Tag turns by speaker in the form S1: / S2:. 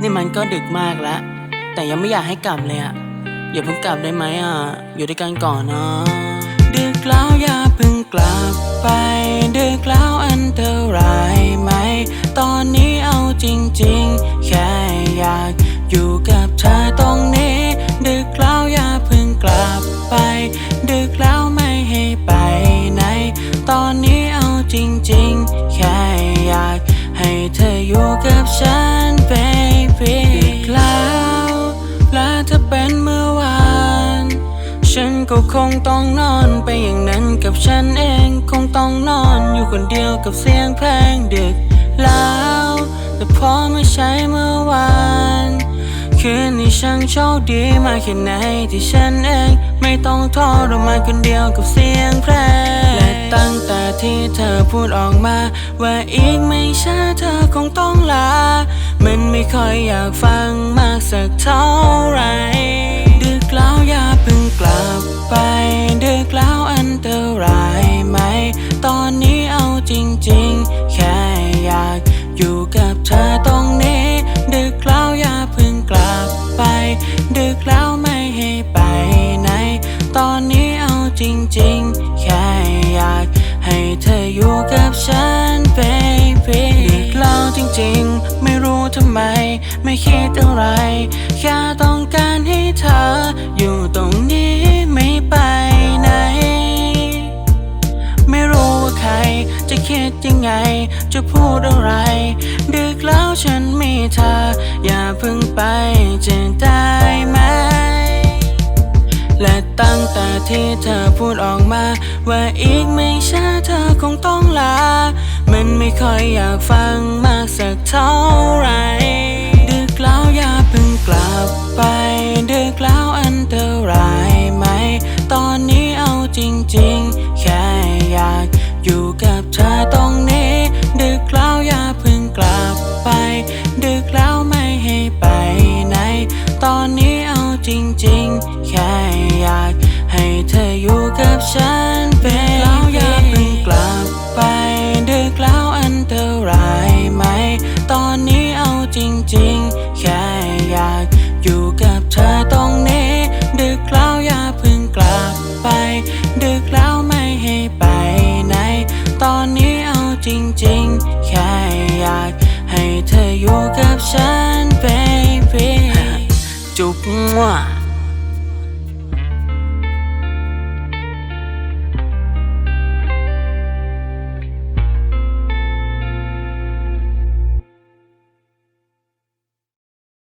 S1: นี่มันก็ดึกมากแล้ว แต่ยังไม่อยากให้กลับเลยอะอย่าเพิ่งกลับได้ไหมอะอยู่ด้วยกันก่อนนะดึกแล้วอย่าเพิ่งกลับไป ดึกแล้วอันตรายไหม ตอนนี้เอาจริงๆ แค่อยากอยู่กับเธอตรงนี้ ดึกแล้วอย่าเพิ่งกลับไป ดึกแล้วไม่ให้ไปไหน ตอนนี้เอาจริงๆ แค่อยาก ให้เธออยู่กับฉัน baby ดึกแล้วและถ้าเป็นเมื่อวาน ฉันก็คงต้องนอนไปอย่างนั้นกับฉันเองคงต้องนอนอยู่คนเดียวกับเสียงเพลงดึกแล้ว แต่พอไม่ใช่เมื่อวาน คืนนี้ฉันโชคดีมากแค่ไหนที่ฉันเอง ไม่ต้องทรมานคนเดียวกับเสียงเพลงและตั้งแต่ที่เธอพูดออกมา ว่าอีกไม่ช้าเธอคงต้องลา มันไม่ค่อยอยากฟังมากสักเท่าไหร่ดึกแล้วอย่าเพิ่งกลับไป ดึกแล้วไม่ให้ไปไหน ตอนนี้เอาจริงๆ แค่อยากให้เธออยู่กับฉัน baby ดึกแล้วจริงๆ ไม่รู้ทำไม ไม่คิดอะไร แค่ต้องการให้เธอ อยู่ตรงนี้ไม่ไปไหน ไม่รู้ว่าใครจะคิดยังไง จะพูดอะไร ดึกแล้วฉันมีเธอ อย่าเพิ่งไปจะไแต่ที่เธอพูดออกมา ว่าอีกไม่ช้าเธอคงต้องลา มันไม่ค่อยอยากฟังมากสักเท่า จริงๆ แค่อยากให้เธออยู่กับฉัน baby จุ๊บมั่ว